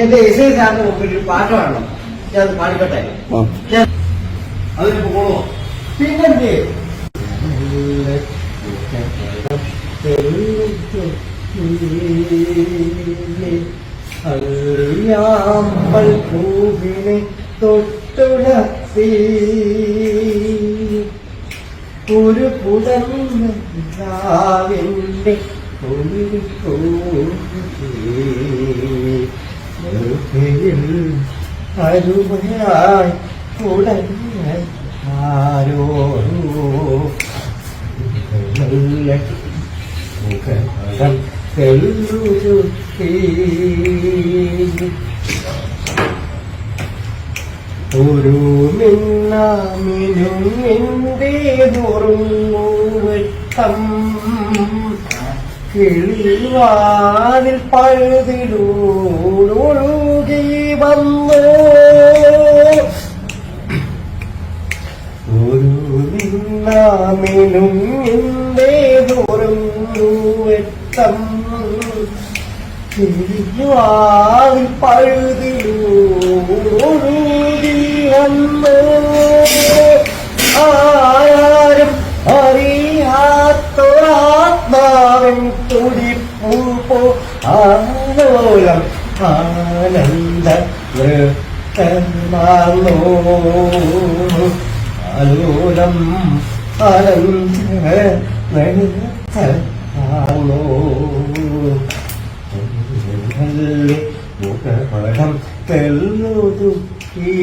എന്റെ S I സാറിന് മുമ്പിൽ ഒരു പാട്ട് പാടണം. ഞാൻ അത് പാടിക്കട്ടെ. അതിന് പോകണോ പിന്നെന്ത്? അറിയാമ്പൽ പൂവിനെ തൊട്ടുണർത്തി. ഒരു പുടങ്ങാവിന്റെ അരുമയായി ഉടഞ്ഞ ആരോ മുഖം ഒരു മിന്നാമിനും എന്റെ നുറുങ്ങുവെട്ടം കിളിവാതിൽ പഴുതിലൂടൊഴുകി വന്നു. ഒരു നിന്നാമിനും എന്റെ നുറുങ്ങുവെട്ടം തിരിഞ്ഞുവാതിൽ പഴുതിലൂടൊഴുകി വന്നു. ആരും അറിയാത്തൊരാത്മാവൻ തുടിപ്പൂ പോ ആലോലം ആനന്ദ നൃത്തമാർന്നോ ആലോലം ആനന്ദ നൃത്തമാർന്നോ മുഖപടം തെല്ലുതുക്കി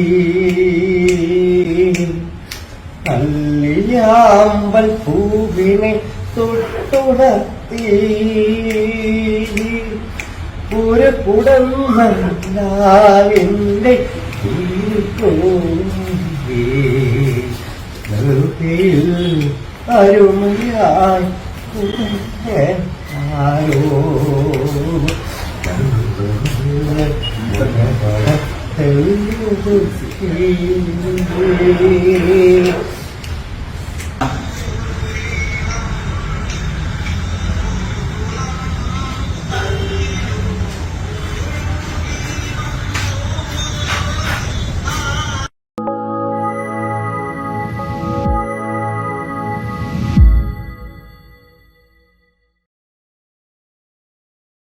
അല്ലിയാമ്പൽ പൂവിനെ തൊട്ടുണർത്തി ഒരു കുടന്നാവിന്റെ അരുമയായി ആരോ Thank you.